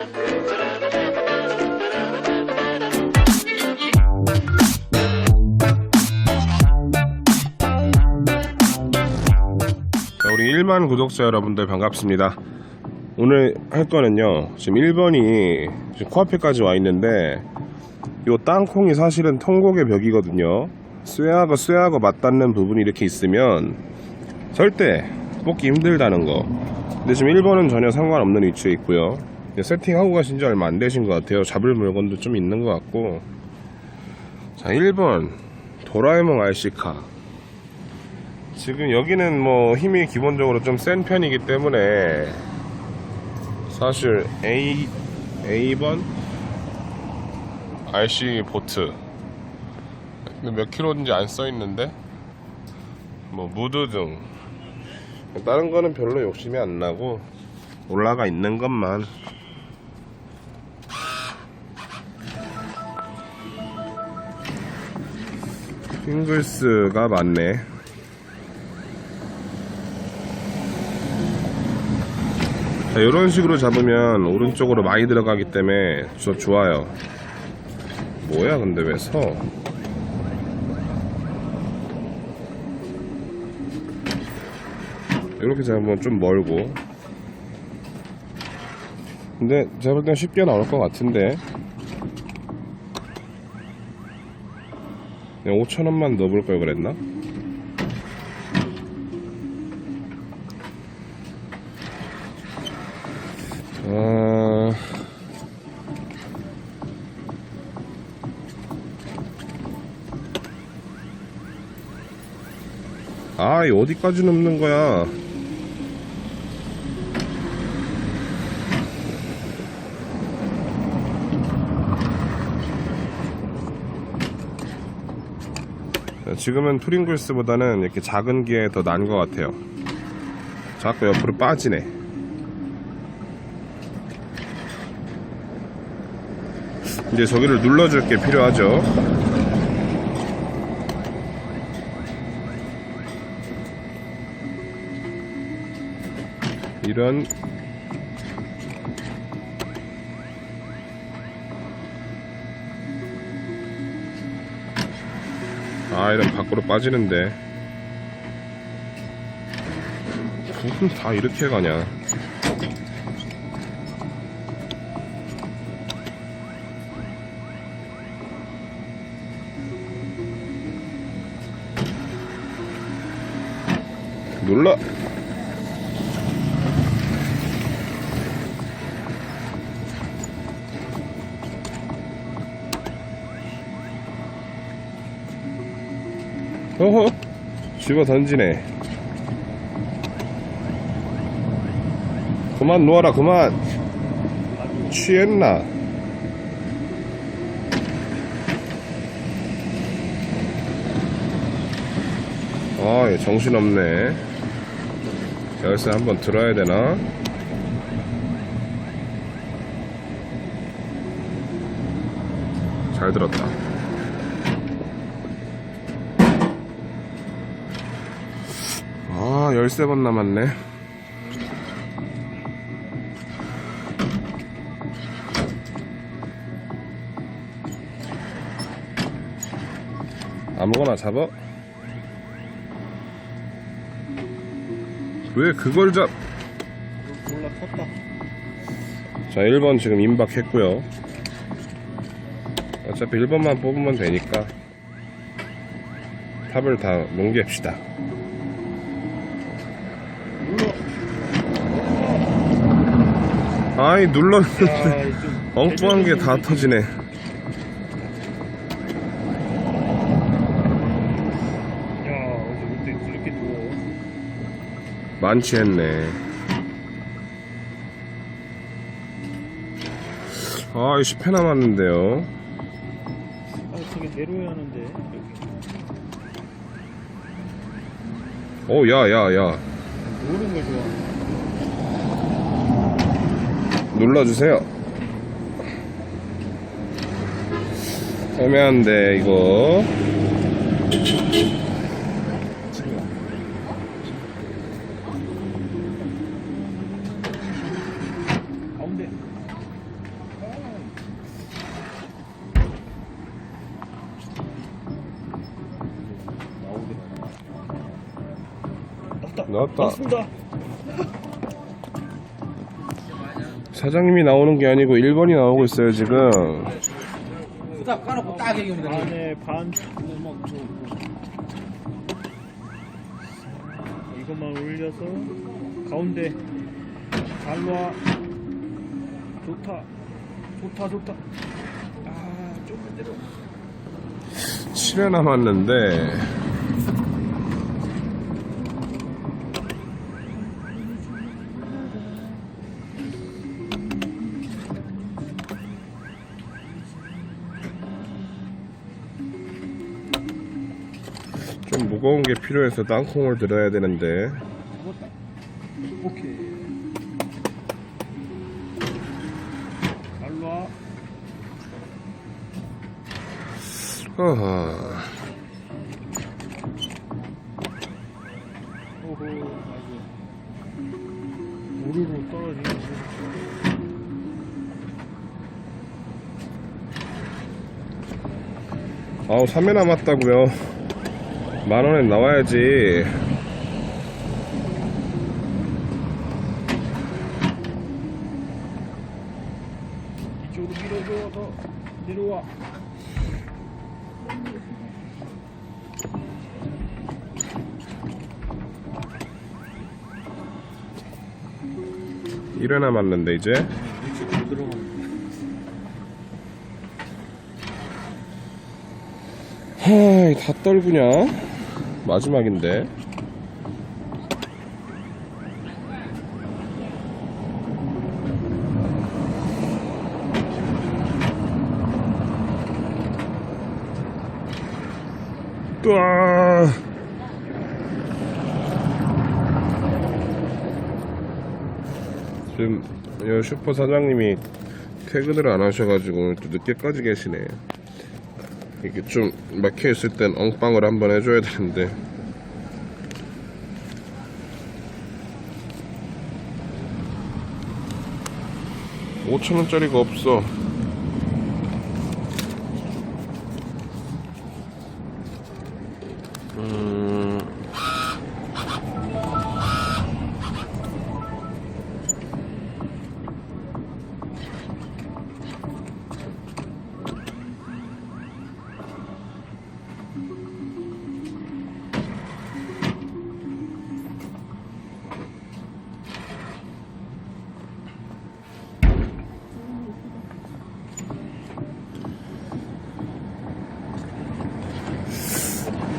자, 우리 1만 구독자 여러분들 반갑습니다. 오늘 할 거는요. 지금 1번이 지금 코앞에까지 와 있는데 요 땅콩이 사실은 통곡의 벽이거든요. 쇠하고 쇠하고 맞닿는 부분이 이렇게 있으면 절대 뽑기 힘들다는 거. 근데 지금 1번은 전혀 상관없는 위치에 있고요. 세팅하고 가신 지 얼마 안 되신 것 같아요. 잡을 물건도 좀 있는 것 같고. 자, 1번 도라에몽 RC카. 지금 여기는 뭐 힘이 기본적으로 좀 센 편이기 때문에 사실 A A번 RC 보트 근데 몇 킬로인지 안 써 있는데 뭐 무드 등 다른 거는 별로 욕심이 안 나고 올라가 있는 것만 핑글스가 많네 자, 이런 식으로 잡으면 오른쪽으로 많이 들어가기 때문에 저 좋아요. 뭐야, 근데 왜 서? 이렇게 잡으면 좀 멀고. 근데 제가 볼 땐 쉽게 나올 것 같은데. 그냥 5천원만 넣어볼 걸 그랬나? 어... 아, 이 어디까지 넘는 거야? 지금은 투링글스보다는 이렇게 작은 게 더 나은 것 같아요. 자꾸 옆으로 빠지네. 이제 저기를 눌러줄 게 필요하죠. 이런 아 이런 밖으로 빠지는데. 무슨 다 이렇게 가냐. 눌러 어허 집어 던지네 그만 놓아라 그만 취했나 아, 얘 정신없네. 열쇠 한번 들어야 되나? 잘 들었다. 아, 13번 남았네. 아무거나 잡아. 왜 그걸 잡... 몰라 탔다. 자 1번 지금 임박했고요 어차피 1번만 뽑으면 되니까 탑을 다 농개합시다 아이 눌렀는데 좀 엉뚱한 게 다 터지네 야 어제 그때 이렇게 누워. 만취했네 아 10회 남았는데요 아 저기 내려야 하는데. 오 야야야 노는 거 좋아. 눌러주세요 애매한데 이거 나왔다. 맞습니다. 사장님이 나오는 게 아니고 1번이 나오고 있어요, 지금. 딱 까놓고 딱 얘기합니다. 안에 반 이것만 올려서 가운데 잘 놔. 좋다. 좋다 좋다. 아 조금 내려. 7회 남았는데. 무거운 게 필요해서 땅콩을 들어야 되는데 오케이. 잘 놔. 어허. 오호 떨어지는. 아우 3회 남았다고요 만원에 나와야지 이쪽으로 밀어줘 더 내려와. 일회 남았는데 이제. 하이 다 떨구냐 마지막인데. 으아. 지금 이 슈퍼 사장님이 퇴근을 안 하셔가지고 또 늦게까지 계시네 이게 좀 막혀 있을 땐 엉빵을 한번 해줘야 되는데. 오천 원짜리가 없어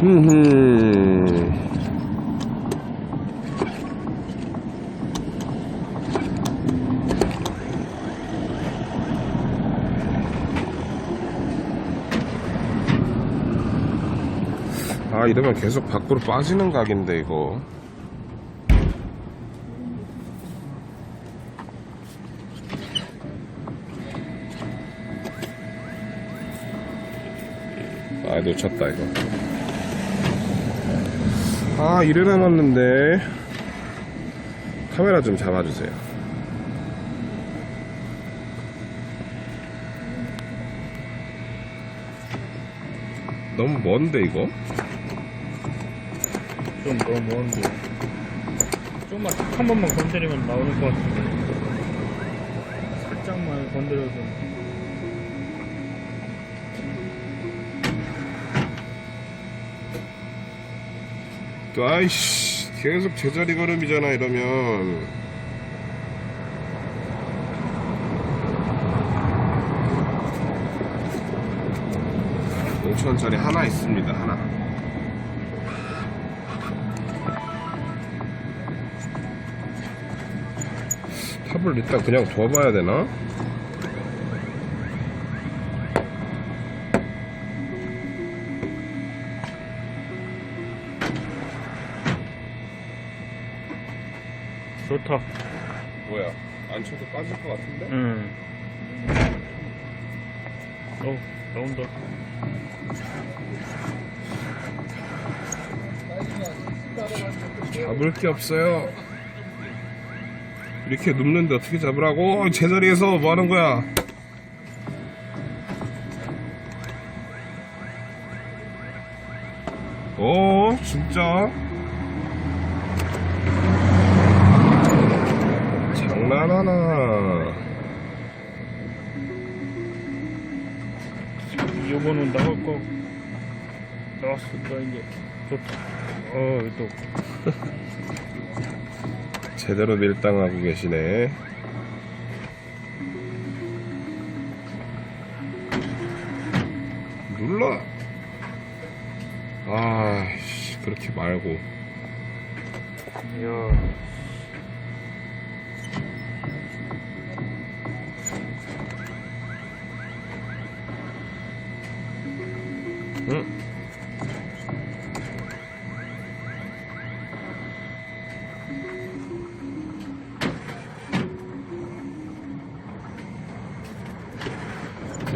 흠흠. 아 이러면 계속 밖으로 빠지는 각인데 이거 아 놓쳤다 이거 아 남았는데 카메라 좀 잡아주세요 너무 먼데 이거? 좀 너무 먼데. 좀만 탁한 번만 건드리면 나오는 것 같은데. 살짝만 건드려 서. 아이씨 계속 제자리 걸음이잖아 이러면 오천원짜리 하나 있습니다 하나 탑을 일단 그냥 둬봐야 되나? 좋다. 뭐야 안 쳐도 빠질 것 같은데? 응. 어, 나온다. 잡을 게 없어요. 이렇게 눕는데 어떻게 잡으라고? 제자리에서 뭐 하는 거야? 어, 진짜? 장난하나. 이번은 나올 거 나왔으니까 이제 좋다. 어, 또 제대로 밀당하고 계시네. 눌러. 아, 씨, 그렇게 말고. 이야.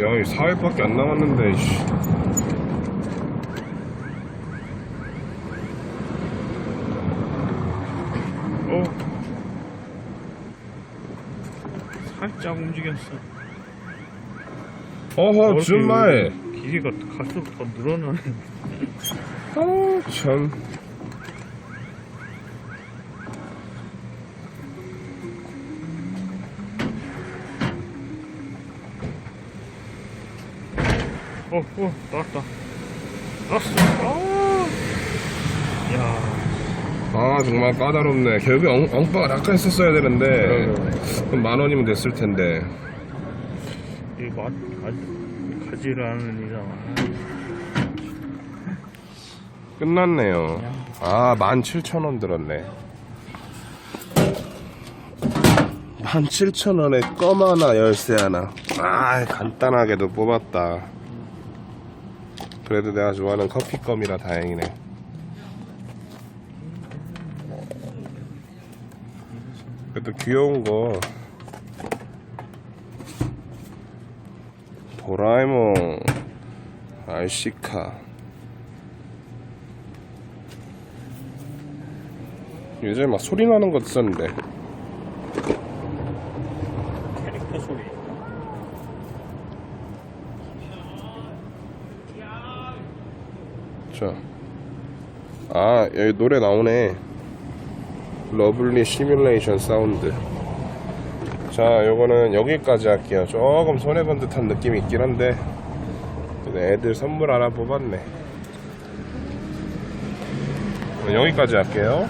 야, 이 4일밖에 안 남았는데, 씨. 어. 살짝 움직였어. 어허, 준마에. 길이가 갈수록 더 늘어나네. 아, 참. 어, 어, 나왔다. 나왔어. 아. 야. 아, 정말 까다롭네. 결국에 엉, 엉빠가 낙하 했었어야 되는데. 그럼 만 원이면 됐을 텐데. 이 맛, 아직 가지를 않은 이상. 끝났네요. 아, 17,000원 들었네. 17,000원에 껌 하나, 열쇠 하나. 아, 간단하게도 뽑았다. 그래도 내가 좋아하는 커피 껌이라 다행이네. 그래도 귀여운 거. 도라에몽, 알시카. 예전에 막 소리 나는 거 있었는데 캐릭터 소리. 자. 아 여기 노래 나오네. 러블리 시뮬레이션 사운드. 자 요거는 여기까지 할게요. 조금 손해본 듯한 느낌이 있긴 한데 애들 선물 하나 뽑았네. 여기까지 할게요